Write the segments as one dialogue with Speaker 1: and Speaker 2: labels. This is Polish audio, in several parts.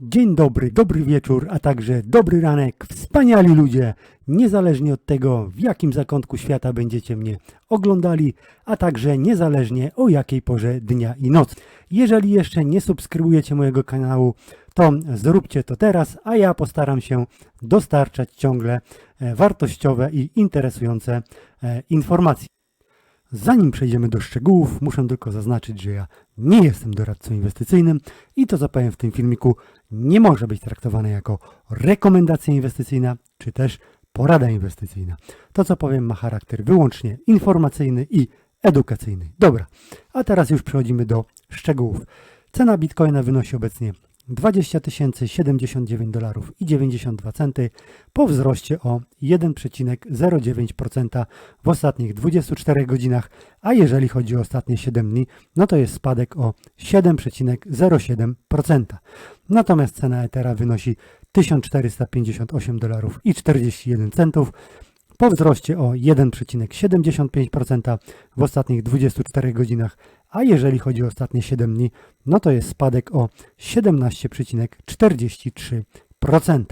Speaker 1: Dzień dobry, dobry wieczór, a także dobry ranek, wspaniali ludzie, niezależnie od tego, w jakim zakątku świata będziecie mnie oglądali, a także niezależnie o jakiej porze dnia i nocy. Jeżeli jeszcze nie subskrybujecie mojego kanału, to zróbcie to teraz, a ja postaram się dostarczać ciągle e, wartościowe i interesujące e, informacje. Zanim przejdziemy do szczegółów, muszę tylko zaznaczyć, że ja nie jestem doradcą inwestycyjnym i to, co powiem w tym filmiku, nie może być traktowane jako rekomendacja inwestycyjna czy też porada inwestycyjna. To, co powiem, ma charakter wyłącznie informacyjny i edukacyjny. Dobra, a teraz już przechodzimy do szczegółów. Cena bitcoina wynosi obecnie 20 079 dolarów i 92 centy po wzroście o 1,09% w ostatnich 24 godzinach, a jeżeli chodzi o ostatnie 7 dni, no to jest spadek o 7,07%. Natomiast cena Ethera wynosi 1458 dolarów i 41 centów po wzroście o 1,75% w ostatnich 24 godzinach, a jeżeli chodzi o ostatnie 7 dni, no to jest spadek o 17,43%.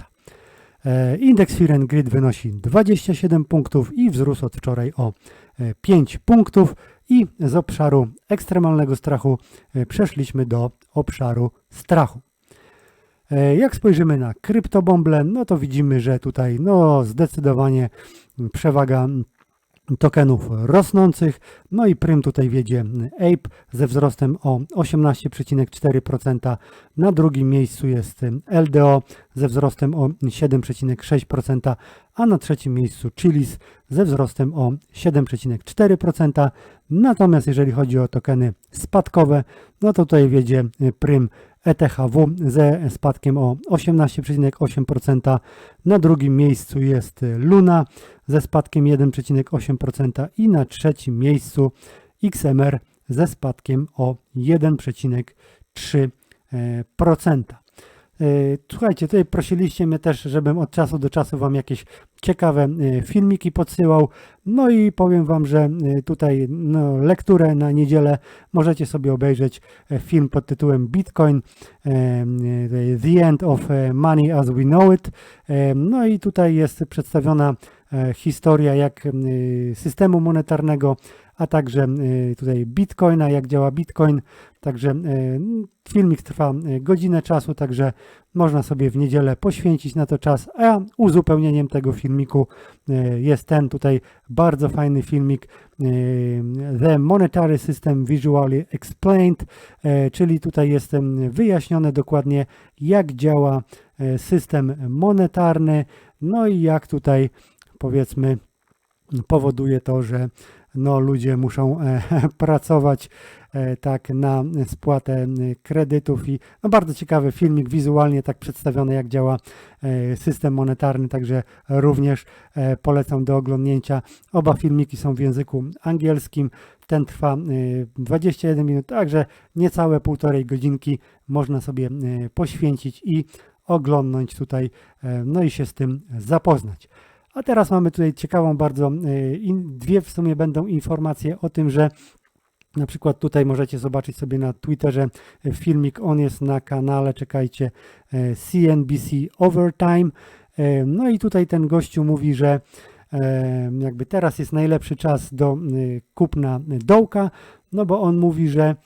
Speaker 1: E, Indeks Fear and Greed wynosi 27 punktów i wzrósł od wczoraj o e, 5 punktów i z obszaru ekstremalnego strachu e, przeszliśmy do obszaru strachu. E, Jak spojrzymy na kryptobomble, no to widzimy, że tutaj no zdecydowanie przewaga tokenów rosnących. No i prym tutaj wiedzie Ape ze wzrostem o 18,4%. Na drugim miejscu jest LDO ze wzrostem o 7,6%, a na trzecim miejscu Chilis ze wzrostem o 7,4%. Natomiast jeżeli chodzi o tokeny spadkowe, no to tutaj wiedzie prym ETHW ze spadkiem o 18,8%. Na drugim miejscu jest Luna ze spadkiem 1,8% i na trzecim miejscu XMR ze spadkiem o 1,3%. E, Słuchajcie, tutaj prosiliście mnie też, żebym od czasu do czasu Wam jakieś ciekawe e, filmiki podsyłał. No i powiem Wam, że e, tutaj no, lekturę na niedzielę możecie sobie obejrzeć film pod tytułem Bitcoin The End of Money as We Know It. No i tutaj jest przedstawiona historia jak systemu monetarnego, a także e, tutaj Bitcoina, jak działa Bitcoin. Także e, filmik trwa e, godzinę czasu, także można sobie w niedzielę poświęcić na to czas, a uzupełnieniem tego filmiku jest ten tutaj bardzo fajny filmik The Monetary System Visually Explained, czyli tutaj jest wyjaśnione dokładnie jak działa system monetarny, no i jak tutaj powiedzmy powoduje to, że no, ludzie muszą e, pracować e, tak na spłatę e, kredytów i no, bardzo ciekawy filmik, wizualnie tak przedstawiony jak działa system monetarny, także również polecam do oglądnięcia. Oba filmiki są w języku angielskim, ten trwa e, 21 minut, także niecałe półtorej godzinki można sobie poświęcić i oglądnąć tutaj, no i się z tym zapoznać. A teraz mamy tutaj ciekawą bardzo, e, dwie w sumie będą informacje o tym, że na przykład tutaj możecie zobaczyć sobie na Twitterze e, filmik, on jest na kanale, czekajcie, CNBC Overtime. E, No i tutaj ten gościu mówi, że jakby teraz jest najlepszy czas do kupna dołka, no bo on mówi, że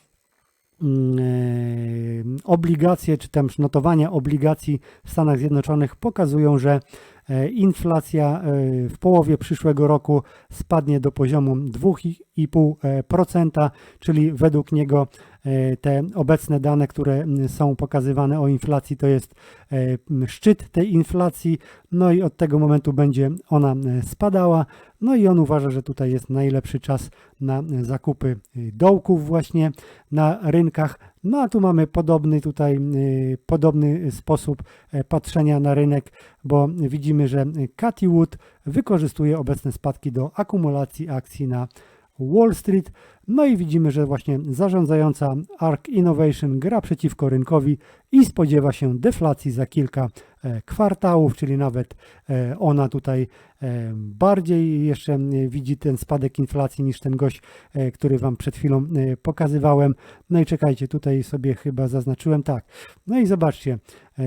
Speaker 1: obligacje, czy tam notowania obligacji w Stanach Zjednoczonych pokazują, że e, inflacja e, w połowie przyszłego roku spadnie do poziomu 2,5%, czyli według niego e, te obecne dane, które mm, są pokazywane o inflacji, to jest e, szczyt tej inflacji, no i od tego momentu będzie ona e, spadała. No i on uważa, że tutaj jest najlepszy czas na e, zakupy e, dołków właśnie na rynkach. No a tu mamy podobny tutaj e, podobny sposób patrzenia na rynek, bo widzimy, że Cathy Wood wykorzystuje obecne spadki do akumulacji akcji na Wall Street. No i widzimy, że właśnie zarządzająca ARK Innovation gra przeciwko rynkowi i spodziewa się deflacji za kilka e, kwartałów, czyli nawet e, ona tutaj e, bardziej jeszcze widzi ten spadek inflacji niż ten gość, który Wam przed chwilą pokazywałem. No i czekajcie, tutaj sobie chyba zaznaczyłem tak. No i zobaczcie,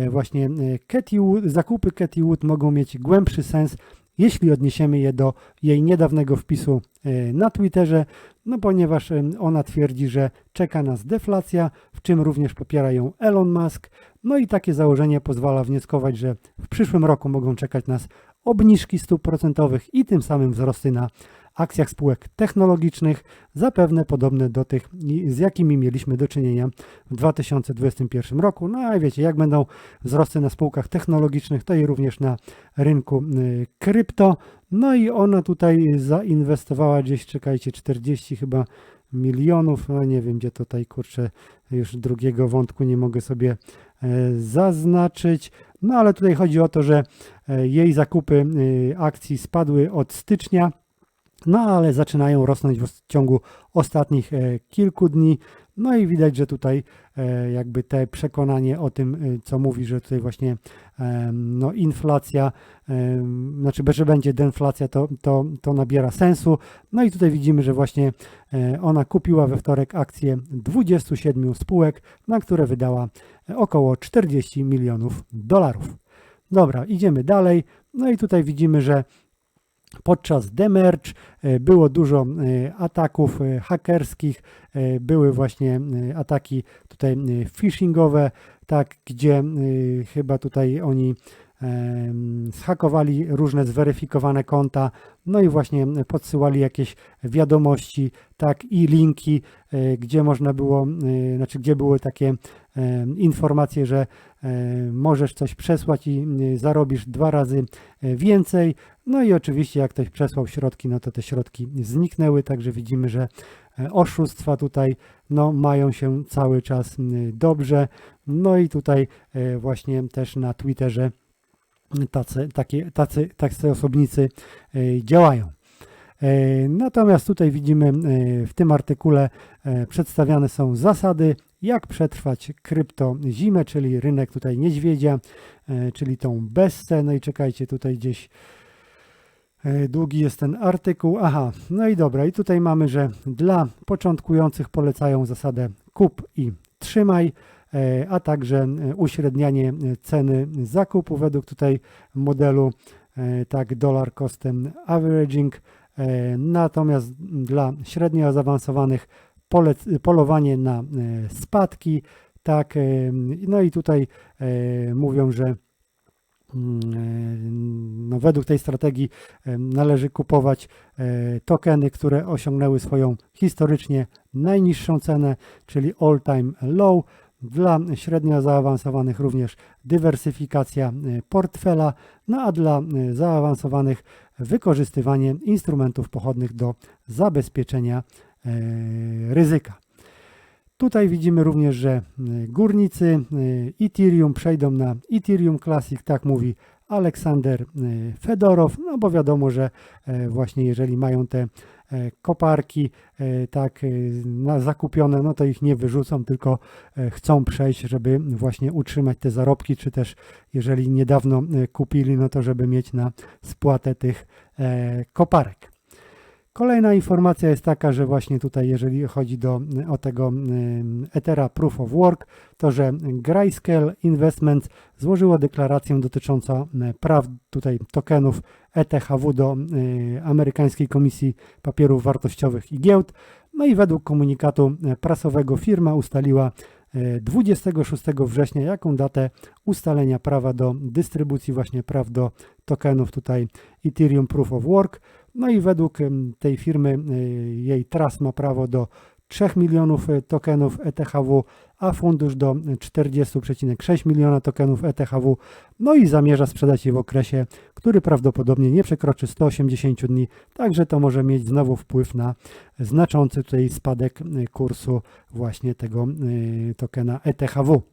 Speaker 1: właśnie e, Cathy Wood, zakupy Cathy Wood mogą mieć głębszy sens, jeśli odniesiemy je do jej niedawnego wpisu e, na Twitterze, no ponieważ e, ona twierdzi, że czeka nas deflacja, w czym również popiera ją Elon Musk. No i takie założenie pozwala wnioskować, że w przyszłym roku mogą czekać nas obniżki stóp procentowych i tym samym wzrosty na akcjach spółek technologicznych, zapewne podobne do tych, i- z jakimi mieliśmy do czynienia w 2021 roku. No a wiecie, jak będą wzrosty na spółkach technologicznych, to i również na rynku y, krypto. No i ona tutaj zainwestowała gdzieś, czekajcie, 40 chyba milionów, no nie wiem gdzie tutaj, kurczę, już drugiego wątku nie mogę sobie e, zaznaczyć. No ale tutaj chodzi o to, że e, jej zakupy y, akcji spadły od stycznia, no ale zaczynają rosnąć w ciągu ostatnich e, kilku dni. No i widać, że tutaj e, jakby te przekonanie o tym, e, co mówi, że tutaj właśnie no inflacja, znaczy, że będzie deflacja, to, to, to nabiera sensu. No i tutaj widzimy, że właśnie ona kupiła we wtorek akcje 27 spółek, na które wydała około 40 milionów dolarów. Dobra, idziemy dalej. No i tutaj widzimy, że Podczas demerge e, było dużo e, ataków e, hakerskich, były właśnie ataki tutaj phishingowe, tak, gdzie chyba tutaj oni zhakowali różne zweryfikowane konta, no i właśnie podsyłali jakieś wiadomości, tak, i linki, gdzie można było, znaczy gdzie były takie informacje, że możesz coś przesłać i e, zarobisz dwa razy e, więcej. No i oczywiście jak ktoś przesłał środki, no to te środki zniknęły, także widzimy, że e, oszustwa tutaj no, mają się cały czas dobrze. No i tutaj e, właśnie też na Twitterze tacy, takie, tacy, tacy osobnicy e, działają. E, Natomiast tutaj widzimy e, w tym artykule e, przedstawiane są zasady, jak przetrwać krypto zimę, czyli rynek tutaj niedźwiedzia, e, czyli tą bessę. No i czekajcie, tutaj gdzieś e, długi jest ten artykuł. Aha, no i dobra, i tutaj mamy, że dla początkujących polecają zasadę kup i trzymaj, e, a także uśrednianie ceny zakupu według tutaj modelu tak dollar costem averaging. Natomiast dla średnio zaawansowanych polowanie na e, spadki, tak, e, no i tutaj e, mówią, że mm, no według tej strategii należy kupować tokeny, które osiągnęły swoją historycznie najniższą cenę, czyli all time low. Dla średnio zaawansowanych również dywersyfikacja portfela, no a dla zaawansowanych wykorzystywanie instrumentów pochodnych do zabezpieczenia ryzyka. Tutaj widzimy również, że e, górnicy e, Ethereum przejdą na Ethereum Classic, tak mówi Aleksander e, Fedorow, no bo wiadomo, że e, właśnie jeżeli mają te e, koparki e, tak e, zakupione, no to ich nie wyrzucą, tylko e, chcą przejść, żeby właśnie utrzymać te zarobki, czy też jeżeli niedawno e, kupili, no to żeby mieć na spłatę tych e, koparek. Kolejna informacja jest taka, że właśnie tutaj, jeżeli chodzi do, o tego Ethera Proof of Work, to że Grayscale Investments złożyło deklarację dotyczącą e, praw tutaj tokenów ETHW do e, Amerykańskiej Komisji Papierów Wartościowych i Giełd. No i według komunikatu e, prasowego firma ustaliła e, 26 września jaką datę ustalenia prawa do dystrybucji właśnie praw do tokenów tutaj Ethereum Proof of Work. No i według tej firmy e, jej trust ma prawo do 3 milionów e, tokenów ETHW, a fundusz do 40,6 miliona tokenów ETHW. No i zamierza sprzedać je w okresie, który prawdopodobnie nie przekroczy 180 dni, także to może mieć znowu wpływ na znaczący tutaj spadek e, kursu właśnie tego tokena ETHW.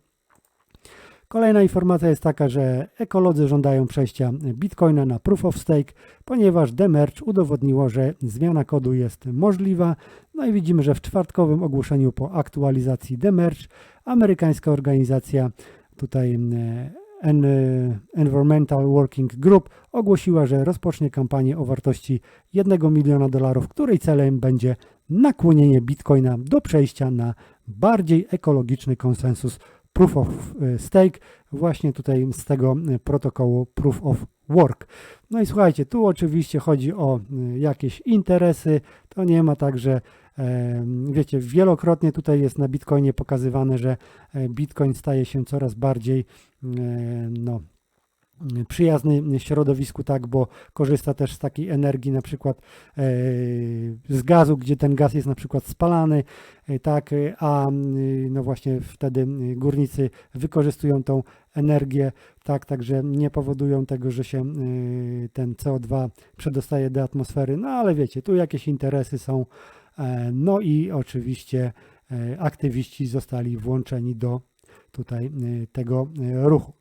Speaker 1: Kolejna informacja jest taka, że ekolodzy żądają przejścia Bitcoina na Proof of Stake, ponieważ Demerge udowodniło, że zmiana kodu jest możliwa. No i widzimy, że w czwartkowym ogłoszeniu po aktualizacji Demerge amerykańska organizacja tutaj En- Environmental Working Group ogłosiła, że rozpocznie kampanię o wartości 1 miliona dolarów, której celem będzie nakłonienie Bitcoina do przejścia na bardziej ekologiczny konsensus Proof of e, Stake, właśnie tutaj z tego e, protokołu Proof of Work. No i słuchajcie, tu oczywiście chodzi o e, jakieś interesy, to nie ma tak, że e, wiecie, wielokrotnie tutaj jest na Bitcoinie pokazywane, że Bitcoin staje się coraz bardziej no, przyjazny środowisku, tak, bo korzysta też z takiej energii, na przykład e, z gazu, gdzie ten gaz jest na przykład spalany, e, tak, e, a no właśnie wtedy górnicy wykorzystują tą energię, tak, także nie powodują tego, że się ten CO2 przedostaje do atmosfery, no ale wiecie, tu jakieś interesy są, no i oczywiście aktywiści zostali włączeni do tutaj tego ruchu.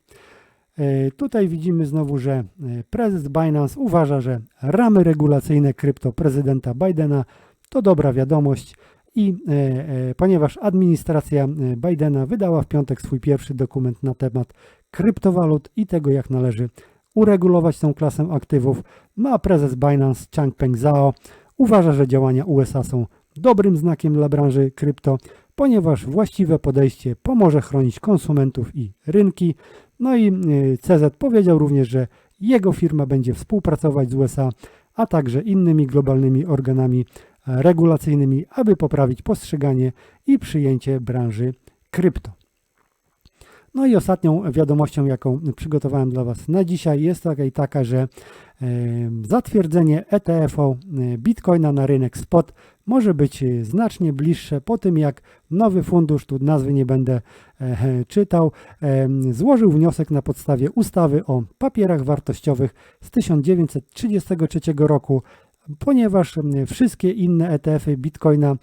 Speaker 1: E, Tutaj widzimy znowu, że e, prezes Binance uważa, że ramy regulacyjne krypto prezydenta Bidena to dobra wiadomość i e, ponieważ administracja Bidena wydała w piątek swój pierwszy dokument na temat kryptowalut i tego, jak należy uregulować tą klasę aktywów, no a prezes Binance Changpeng Zhao uważa, że działania USA są dobrym znakiem dla branży krypto, ponieważ właściwe podejście pomoże chronić konsumentów i rynki, no i y, CZ powiedział również, że jego firma będzie współpracować z USA, a także innymi globalnymi organami e, regulacyjnymi, aby poprawić postrzeganie i przyjęcie branży krypto. No i ostatnią wiadomością, jaką przygotowałem dla Was na dzisiaj, jest taka i taka, że e, zatwierdzenie ETF-u e, Bitcoina na rynek spot może być e, znacznie bliższe po tym, jak nowy fundusz, tu nazwy nie będę e, czytał, złożył wniosek na podstawie ustawy o papierach wartościowych z 1933 roku, ponieważ wszystkie inne ETF-y Bitcoina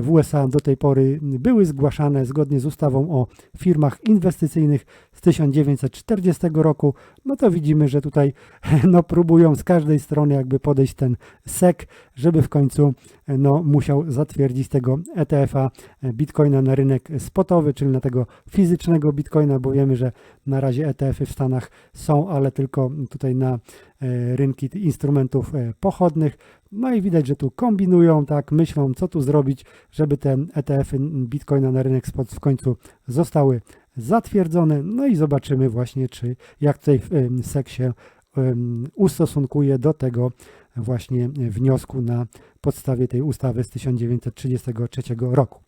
Speaker 1: w USA do tej pory były zgłaszane zgodnie z ustawą o firmach inwestycyjnych z 1940 roku, no to widzimy, że tutaj no, próbują z każdej strony jakby podejść ten SEC, żeby w końcu no, musiał zatwierdzić tego ETF-a Bitcoina na rynek spotowy, czyli na tego fizycznego Bitcoina, bo wiemy, że na razie ETF-y w Stanach są, ale tylko tutaj na e, rynki instrumentów e, pochodnych. No i widać, że tu kombinują, tak, myślą, co tu zrobić, żeby te ETF-y Bitcoina na rynek spot w końcu zostały zatwierdzone. No i zobaczymy właśnie, czy jak tutaj się em, ustosunkuje do tego właśnie wniosku na podstawie tej ustawy z 1933 roku.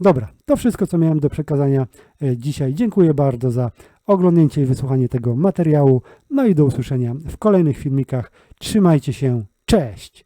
Speaker 1: Dobra, to wszystko, co miałem do przekazania e, dzisiaj. Dziękuję bardzo za oglądnięcie i wysłuchanie tego materiału. No i do usłyszenia w kolejnych filmikach. Trzymajcie się. Cześć!